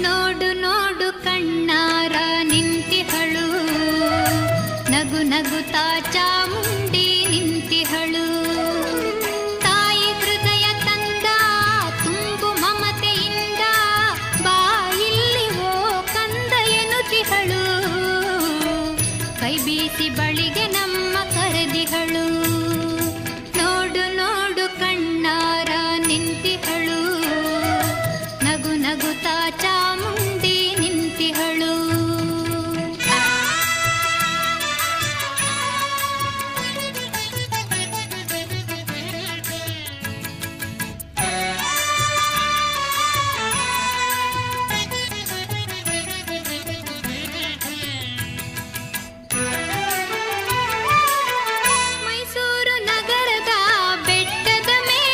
ನೋಡು ನೋಡು ಕಣ್ಣಾರ ನಿಂತಿಹಳು. ನಗು ನಗುತ್ತಾ ಚಾಮುಂಡಿ ನಿಂತಿಹಳು. ತಾಯಿ ಹೃದಯ ತಂದ, ತುಂಬು ಮಮತೆಯಿಂದ ಬಾಯಿಲ್ಲಿ ಓ ಕಂದ ಎನ್ನುತ್ತಿಹಳು ಕೈ ಬೀಸಿ ಬಳಿಗೆ ನಮ್ಮ ಕರೆದಿಹಳು. സുതാ ചാമുണ്ടി